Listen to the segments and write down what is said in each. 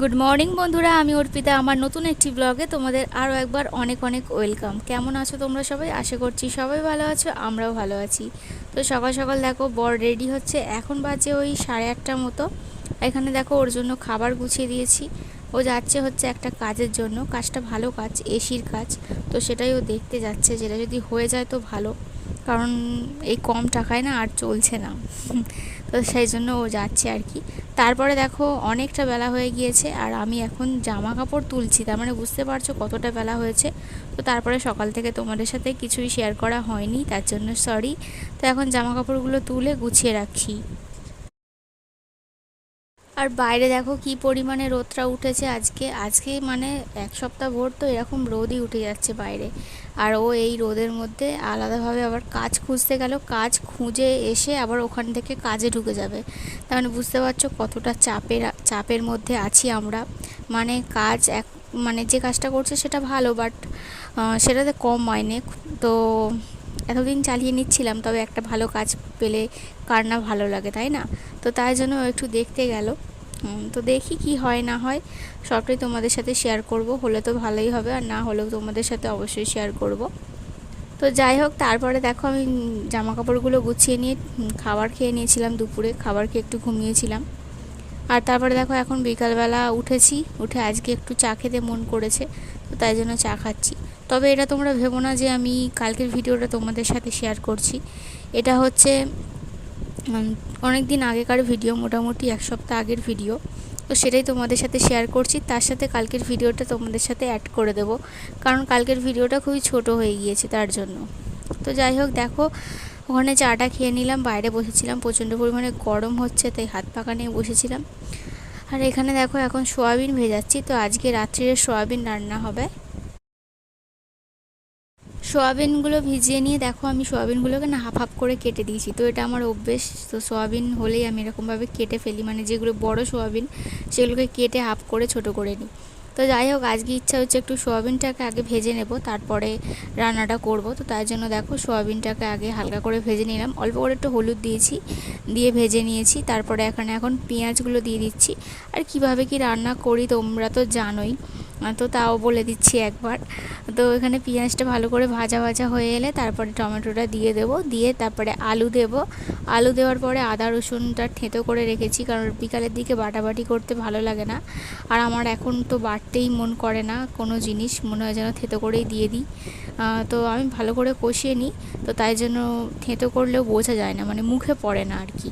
Good morning বন্ধুরা। আমি অর্পিতা। আমার নতুন একটি ব্লগে তোমাদের আরও একবার অনেক অনেক ওয়েলকাম। কেমন আছো তোমরা সবাই? আশা করছি সবাই ভালো আছো, আমরাও ভালো আছি। তো সকাল সকাল দেখো, বর রেডি হচ্ছে। এখন বাজে ওই সাড়ে আটটার মতো। এখানে দেখো, ওর জন্য খাবার গুছিয়ে দিয়েছি। ও যাচ্ছে হচ্ছে একটা কাজের জন্য। কাজটা ভালো কাজ, এসির কাজ। তো সেটাই ও দেখতে যাচ্ছে। যেটা যদি হয়ে যায় তো ভালো। কারণ এই কম টাকায় না আর চলছে না। তো সেই জন্য ও যাচ্ছে আর কি। তারপরে দেখো অনেকটা বেলা হয়ে গিয়েছে আর আমি এখন জামা কাপড় তুলছি। তার মানে বুঝতে পারছ কতটা বেলা হয়েছে। তো তারপরে সকাল থেকে তোমাদের সাথে কিছুই শেয়ার করা হয়নি, তার জন্য সরি তো এখন জামা কাপড়গুলো তুলে গুছিয়ে রাখি। আর বাইরে দেখো কি পরিমাণে রোদটা উঠেছে আজকে। আজকে মানে এক সপ্তাহ ভোর তো এরকম রোদই উঠে যাচ্ছে বাইরে। আর ও এই রোদের মধ্যে আলাদাভাবে আবার কাজ খুঁজতে গেল। কাজ খুঁজে এসে আবার ওখান থেকে কাজে ঢুকে যাবে। তার মানে বুঝতে পারছ কতটা চাপের চাপের মধ্যে আছি আমরা। মানে কাজ এক মানে যে কাজটা করছে সেটা ভালো বাট সেটাতে কম মাইনে তো এতদিন চালিয়ে নিচ্ছিলাম, তবে একটা ভালো কাজ পেলে কার না ভালো লাগে, তাই না? তো তাই জন্য একটু দেখতে গেল। তো দেখি কি হয়, না হয়। সবটাই তোমাদের সাথে শেয়ার করব। হলে তো ভালোই হবে, আর না হলেও তোমাদের সাথে অবশ্যই শেয়ার করব। তো যাই হোক, তারপরে দেখো আমি জামা কাপড়গুলো গুছিয়ে নিয়ে খাবার খেয়ে নিয়েছিলাম দুপুরে। খাবার খেয়ে একটু ঘুমিয়েছিলাম। আর তারপরে দেখো এখন বিকালবেলা উঠেছি। উঠে আজকে একটু চা খেতে মন করেছে, তো তাই জন্য চা খাচ্ছি। তবে এটা তোমরা ভেবো না যে আমি কালকের ভিডিওটা তোমাদের সাথে শেয়ার করছি। এটা হচ্ছে অনেক দিন আগেকার ভিডিও, মোটামুটি এক সপ্তাহ আগের ভিডিও। তো সেটাই তোমাদের সাথে শেয়ার করছি। তার সাথে কালকের ভিডিওটা তোমাদের সাথে অ্যাড করে দেব। কারণ কালকের ভিডিওটা খুবই ছোট হয়ে গিয়েছে তার জন্য। তো যাই হোক, দেখো, ওখানে চাটা খেয়ে নিলাম, বাইরে বসেছিলাম। প্রচণ্ড পরিমাণে গরম হচ্ছে, তাই হাত পাকা নিয়ে বসেছিলাম। আর এখানে দেখো, এখন সোয়াবিন ভেজাচ্ছি। তো আজকে রাত্রিরে সোয়াবিন রান্না হবে। সোয়াবিনগুলো ভিজিয়ে নিয়ে দেখো আমি সোয়াবিনগুলোকে না হাফ হাফ করে কেটে দিয়েছি। তো এটা আমার অভ্যেস। তো সোয়াবিন হলেই আমি এরকমভাবে কেটে ফেলি। মানে যেগুলো বড় সোয়াবিন, সেগুলোকে কেটে হাফ করে ছোট করে নিই। তো যাই হোক, আজকে ইচ্ছা হচ্ছে একটু সোয়াবিনটাকে আগে ভেজে নেব, তারপরে রান্নাটা করব। তো তাই জন্য দেখো, সোয়াবিনটাকে আগে হালকা করে ভেজে নিলাম। অল্প করে একটু হলুদ দিয়েছি, দিয়ে ভেজে নিয়েছি। তারপরে এখানে এখন পেঁয়াজগুলো দিয়ে দিচ্ছি। আর কীভাবে কি রান্না করি তোমরা তো জানোই, তো তাও বলে দিচ্ছি একবার। তো এখানে পেঁয়াজটা ভালো করে ভাজা ভাজা হয়ে এলে তারপরে টমেটোটা দিয়ে দেবো। দিয়ে তারপরে আলু দেব। আলু দেওয়ার পরে আদা, রসুনটা থেঁতো করে রেখেছি, কারণ বিকালের দিকে বাটাবাটি করতে ভালো লাগে না। আর আমার এখন তো বাটতেই মন করে না কোনো জিনিস, মনে হয় যেন থেঁতো করেই দিয়ে দিই। তো আমি ভালো করে কষিয়ে নিই, তো তাই জন্য থেঁতো করলেও বোঝা যায় না মানে মুখে পড়ে না আর কি।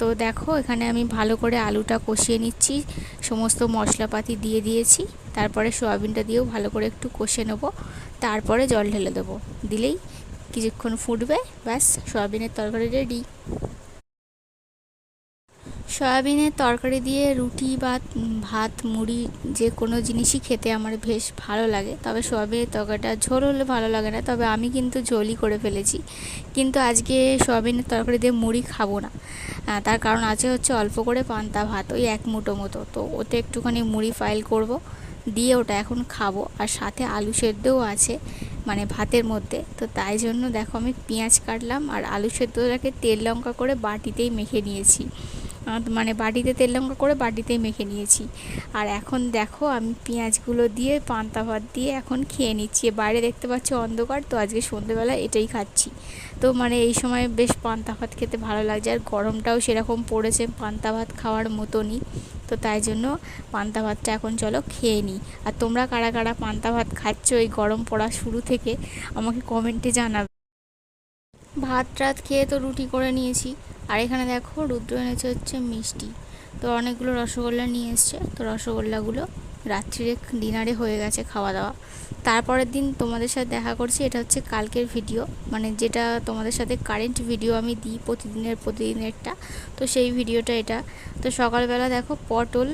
তো দেখো এখানে আমি ভালো করে আলুটা কষিয়ে নিচ্ছি, সমস্ত মশলাপাতি দিয়ে দিয়েছি, তারপরে সোয়াবিনটা দিয়েও ভালো করে একটু কষে নেব, তারপরে জল ঢেলে দেবো। দিলেই কিছুক্ষণ ফুটবে, ব্যাস, সোয়াবিনের তরকারি রেডি। সয়াবিনের তরকারি দিয়ে রুটি বা ভাত, মুড়ি যে কোনো জিনিসই খেতে আমার বেশ ভালো লাগে। তবে সয়াবিনের তরকারিটা ঝোল হলে ভালো লাগে না, তবে আমি কিন্তু ঝোলই করে ফেলেছি। কিন্তু আজকে সয়াবিনের তরকারি দিয়ে মুড়ি খাব না। তার কারণ আছে হচ্ছে অল্প করে পান্তা ভাত, ওই এক মুঠো মতো। তো ওতে একটুখানি মুড়ি ফাইল করব, দিয়ে ওটা এখন খাব। আর সাথে আলু সেদ্ধও আছে মানে ভাতের মধ্যে। তো তাই জন্য দেখো আমি পেঁয়াজ কাটলাম, আর আলু সেদ্ধটাকে তেল লঙ্কা করে বাটিতেই মেখে নিয়েছি। মানে বাটিতে তেল লঙ্কা করে বাটিতেই মেখে নিয়েছি। আর এখন দেখো আমি পেঁয়াজগুলো দিয়ে, পান্তা ভাত দিয়ে এখন খেয়ে নিচ্ছি। বাইরে দেখতে পাচ্ছি অন্ধকার, তো আজকে সন্ধেবেলা এটাই খাচ্ছি। তো মানে এই সময় বেশ পান্তা ভাত খেতে ভালো লাগছে, আর গরমটাও সেরকম পড়েছে পান্তা ভাত খাওয়ার মতনই। তো তাই জন্য পান্তা ভাতটা এখন চলো খেয়ে নিই। আর তোমরা কারা কারা পান্তা ভাত খাচ্ছ এই গরম পড়া শুরু থেকে, আমাকে কমেন্টে জানাবে। ভাত টাত খেয়ে তো রুটি করে নিয়েছি। আর এখানে দেখো রুদ্র এনেছে হচ্ছে মিষ্টি। তো অনেকগুলো রসগোল্লা নিয়ে এসছে। তো রসগোল্লাগুলো রাত্রিরে ডিনারে হয়ে গেছে খাওয়া দাওয়া তারপরের দিন তোমাদের সাথে দেখা করছি, এটা হচ্ছে কালকের ভিডিও। মানে যেটা তোমাদের সাথে কারেন্ট ভিডিও আমি দিই প্রতিদিনের, প্রতিদিনেরটা। তো সেই ভিডিওটা এটা। তো সকালবেলা দেখো পটল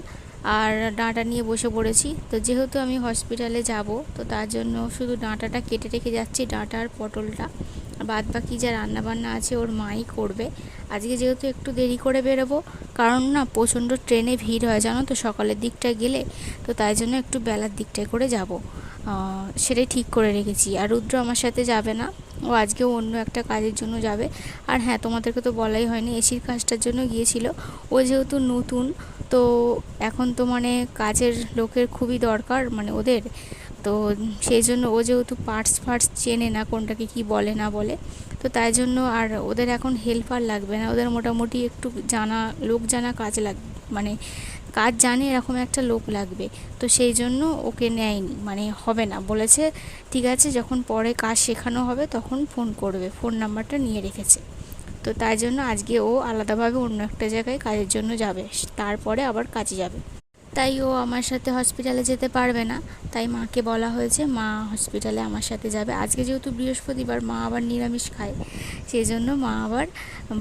আর ডাঁটা নিয়ে বসে পড়েছি। তো যেহেতু আমি হসপিটালে যাব, তো তার জন্য শুধু ডাঁটাটা কেটে রেখে যাচ্ছি, ডাঁটা আর পটলটা। বাদ বাকি যা রান্নাবান্না আছে ওর মাই করবে। আজকে যেহেতু একটু দেরি করে বেরোবো, কারণ না প্রচণ্ড ট্রেনে ভিড় হয়, জানো তো, সকালের দিকটায় গেলে। তো তাই জন্য একটু বেলার দিকটায় করে যাব। সেটাই ঠিক করে রেখেছি। আর রুদ্র আমার সাথে যাবে না। ও আজকেও অন্য একটা কাজের জন্য যাবে। আর হ্যাঁ তোমাদেরকে তো বলাই হয়নি, এসির কাজটার জন্য গিয়েছিল। ও যেহেতু নতুন, তো এখন তো মানে কাজের লোকের খুবই দরকার মানে ওদের। তো সেই জন্য ও যেহেতু পার্টস ফার্টস চেনে না কোনটাকে কি বলে, না বলে, তো তাই জন্য আর ওদের এখন হেল্পার লাগবে না। ওদের মোটামুটি একটু জানা, লোক জানা কাজ লাগ মানে কাজ জানে এরকম একটা লোক লাগবে। তো সেই জন্য ওকে নেয়নি মানে হবে না। বলেছে, ঠিক আছে, যখন পরে কাজ শেখানো হবে তখন ফোন করবে। ফোন নাম্বারটা নিয়ে রেখেছে। তো তাই জন্য আজকে ও আলাদাভাবে অন্য একটা জায়গায় কাজের জন্য যাবে। তারপরে আবার কাজে যাবে। তাই ও আমার সাথে হসপিটালে যেতে পারবে না। তাই মাকে বলা হয়েছে, মা হসপিটালে আমার সাথে যাবে। আজকে যেহেতু বৃহস্পতিবার, মা আবার নিরামিষ খায়। সেই জন্য মা আবার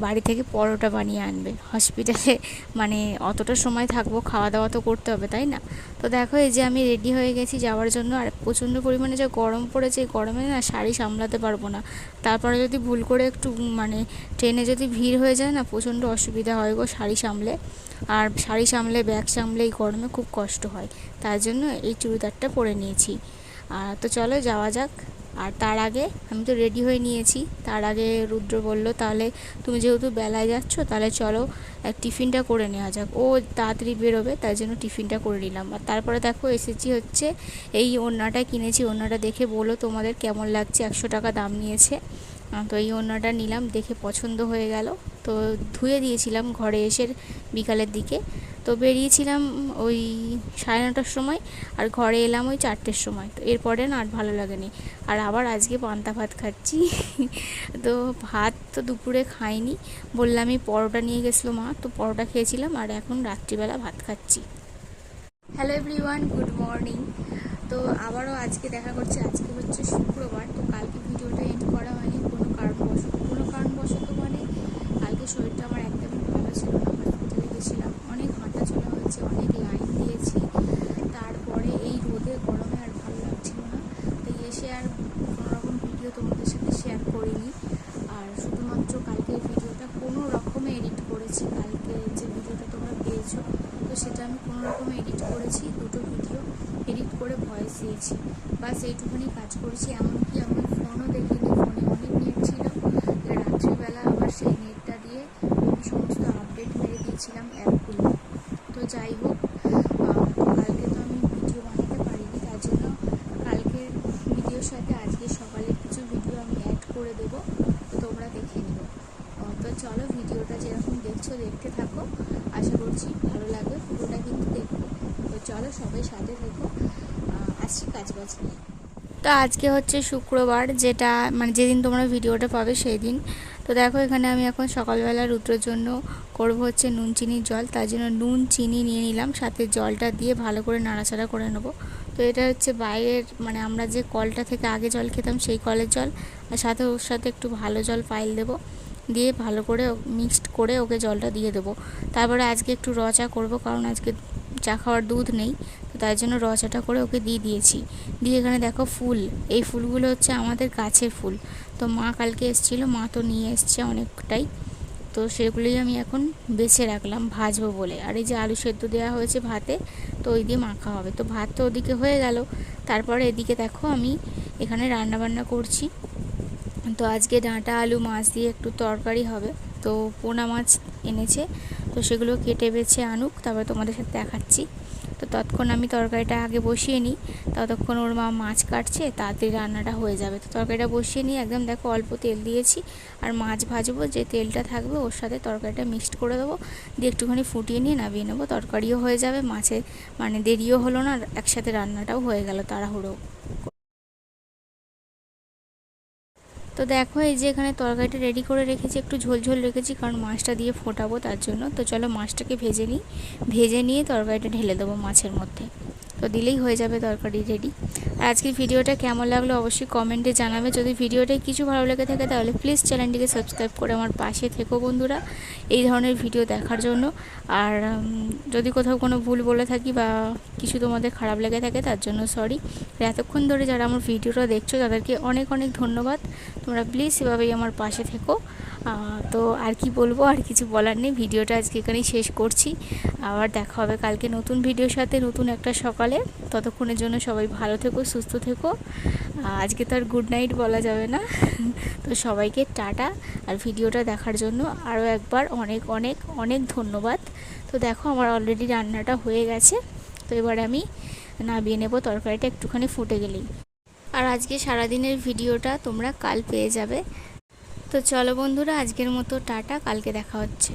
বাড়ি থেকে পরোটা বানিয়ে আনবে। হসপিটালে মানে অতটা সময় থাকব খাওয়া দাওয়া তো করতে হবে, তাই না? তো দেখো, এই যে আমি রেডি হয়ে গেছি যাওয়ার জন্য। আর প্রচণ্ড পরিমাণে যে গরম পড়েছে, এই গরমে না শাড়ি সামলাতে পারব না। তারপরে যদি ভুল করে একটু মানে ট্রেনে যদি ভিড় হয়ে যায় না, প্রচণ্ড অসুবিধা হয় গো শাড়ি সামলে। আর শাড়ি সামলে, ব্যাগ সামলে, এই গরমে খুব কষ্ট হয়। তার জন্য এই চুড়িদারটা পরে নিয়েছি। আর তো চলো যাওয়া যাক। আর তার আগে আমি তো রেডি হয়ে নিয়েছি। তার আগে রুদ্র বলল, তাহলে তুমি যেহেতু বেলায় যাচ্ছ, তাহলে চলো টিফিনটা করে নেওয়া যাক। ও তাড়াতাড়ি বেরোবে, তাই জন্য টিফিনটা করে নিলাম। আর তারপরে দেখো, এসেছি হচ্ছে এই ওড়নাটা কিনেছি। ওড়নাটা দেখে বলো তোমাদের কেমন লাগছে? একশো টাকা দাম নিয়েছে। তো এই ওড়নাটা নিলাম, দেখে পছন্দ হয়ে গেল। তো ধুয়ে দিয়েছিলাম ঘরে এসে বিকালের দিকে। তো বেরিয়েছিলাম ওই সাড়ে নটার সময় আর ঘরে এলাম ওই চারটের সময়। তো এরপরে না আর ভালো লাগেনি। আর আবার আজকে পান্তা ভাত খাচ্ছি। তো ভাত তো দুপুরে খাইনি। বললামই পরোটা নিয়ে গেছিল মা। তো পরোটা খেয়েছিলাম আর এখন রাত্রিবেলা ভাত খাচ্ছি। হ্যালো এভরিওয়ান গুড মর্নিং তো আবারও আজকে দেখা করছে। আজকে হচ্ছে শুক্রবার। তো কালকে ভিডিওটা এন্ড করা হয়নি। কোনো কারণবশত কোনো কারণবশত মানে কালকে শরীরটা আমার একদমই ভালো ছিল না। হসপিটালে গেছিলাম অনেক হাঁটা চলা হয়েছে অনেক লাইন দিয়েছি তারপরে এই রোদে গরমে আর ভালো লাগছিল না। তাই এসে আর কোনো রকম ভিডিও তোমাদের সাথে শেয়ার করিনি। আর শুধুমাত্র কালকের ভিডিওটা কোনো রকমে এডিট করেছি। কালকে যে ভিডিওটা তোমরা পেয়েছ, তো সেটা আমি কোনো রকমে এডিট করেছি। দুটো ভিডিও এডিট করে ভয়েস দিয়েছি। বাস এইটুখানি কাজ করেছি। এমনকি আমি ফোনও দেখিনি ফোনে অনেক নেট ছিল রাত্রিবেলা আবার সেই নেটটা দিয়ে আমি সমস্ত আপডেট মেরে দিয়েছিলাম অ্যাপগুলো তো যাই হোক কালকে তো আমি ভিডিও বানাতে পারিনি তার জন্য কালকের ভিডিওর সাথে আজকে সকালের কিছু ভিডিও আমি অ্যাড করে দেবো তো তোমরা দেখে নিও তো চলো ভিডিওটা যেরকম দেখছ দেখতে থাকো। আশা করছি ভালো লাগবে। পুরোটা কিন্তু দেখো। তো চলো সবাই সাথে থেকো। আসছি কাজ বাজ নিয়ে। তো আজকে হচ্ছে শুক্রবার, যেটা মানে যেদিন তোমরা ভিডিওটা পাবে সেই দিন তো দেখো, এখানে আমি এখন সকালবেলা রুদ্রর জন্য করব হচ্ছে নুন চিনির জল। তার জন্য নুন, চিনি নিয়ে নিলাম। সাথে জলটা দিয়ে ভালো করে নাড়াচাড়া করে নেব। তো এটা হচ্ছে বাইরের মানে আমরা যে কলটা থেকে আগে জল খেতাম, সেই কলের জল। আর সাথে ওর সাথে একটু ভালো জল পাইল দেবো। দিয়ে ভালো করে মিক্সড করে ওকে জলটা দিয়ে দেবো। তারপরে আজকে একটু রচা করব, কারণ আজকে চা খাওয়ার দুধ নেই, তো তাই জন্য রচাটা করে ওকে দিয়ে দিয়েছি। দিয়ে এখানে দেখো ফুল, এই ফুলগুলো হচ্ছে আমাদের গাছের ফুল। তো মা কালকে এসেছিল, মা তো নিয়ে এসছে অনেকটাই। তো সেগুলোই আমি এখন বেছে রাখলাম, ভাজবো বলে। আর এই যে আলু সেদ্ধ দেওয়া হয়েছে ভাতে, তো ওই দিয়ে মাখা হবে তো ভাত তো ওদিকে হয়ে গেল। তারপরে এদিকে দেখো আমি এখানে রান্না বান্না করছি। তো আজকে ডাঁটা, আলু, মাছ দিয়ে একটু তরকারি হবে। তো পোনা মাছ এনেছে, তো সেগুলো কেটে বেছে আনুক, তারপরে তোমাদের সাথে দেখাচ্ছি। তো ততক্ষণ আমি তরকারিটা আগে বসিয়ে নিই, ততক্ষণ ওর মা মাছ কাটছে, তাড়াতাড়ি রান্নাটা হয়ে যাবে। তো তরকারিটা বসিয়ে নিই একদম দেখো অল্প তেল দিয়েছি, আর মাছ ভাজবো, যে তেলটা থাকবে ওর সাথে তরকারিটা মিক্সড করে দেবো, দিয়ে একটুখানি ফুটিয়ে নিয়ে নামিয়ে নেব। তরকারিও হয়ে যাবে মাছে মানে দেরিও হলো না একসাথে রান্নাটাও হয়ে গেল তাড়াহুড়ো তো দেখো এই যে এখানে তরকারিটা রেডি করে রেখেছি, একটু ঝোলঝোল ঝোল রেখেছি কারণ মাছটা দিয়ে ফোটাবো তার জন্য। তো চলো মাছটাকে ভেজে নিই। ভেজে নিয়ে তরকারিটা ঢেলে দেবো মাছের মধ্যে। তো দিলেই হয়ে যাবে তরকারি রেডি আর আজকের ভিডিওটা কেমন লাগল অবশ্যই কমেন্টে জানাবে। যদি ভিডিওটায় কিছু ভালো লেগে থাকে তাহলে প্লিজ চ্যানেলটিকে সাবস্ক্রাইব করে আমার পাশে থেকো বন্ধুরা এই ধরনের ভিডিও দেখার জন্য। আর যদি কোথাও কোনো ভুল বলে থাকি বা কিছু তোমাদের খারাপ লেগে থাকে তার জন্য সরি এতক্ষণ ধরে যারা আমার ভিডিওটা দেখছ তাদেরকে অনেক অনেক ধন্যবাদ। তোমরা প্লিজ এভাবেই আমার পাশে থেকো। তো আর কি বলব, আর কিছু বলার নেই। ভিডিওটা আজকে এখানেই শেষ করছি। আবার দেখা হবে কালকে নতুন ভিডিওর সাথে, নতুন একটা সকালে। ততক্ষণের জন্য সবাই ভালো থেকো, সুস্থ থেকো। আজকে তো আর গুড নাইট বলা যাবে না। তো সবাইকে টাটা। আর ভিডিওটা দেখার জন্য আরও একবার অনেক অনেক অনেক ধন্যবাদ। তো দেখো, আমার অলরেডি রান্নাটা হয়ে গেছে। তো এবার আমি নামিয়ে নেব তরকারিটা একটুখানি ফুটে গেলেই। আর আজকে সারাদিনের ভিডিওটা তোমরা কাল পেয়ে যাবে। তো চলো বন্ধুরা আজকের মতো টাটা কালকে দেখা হচ্ছে।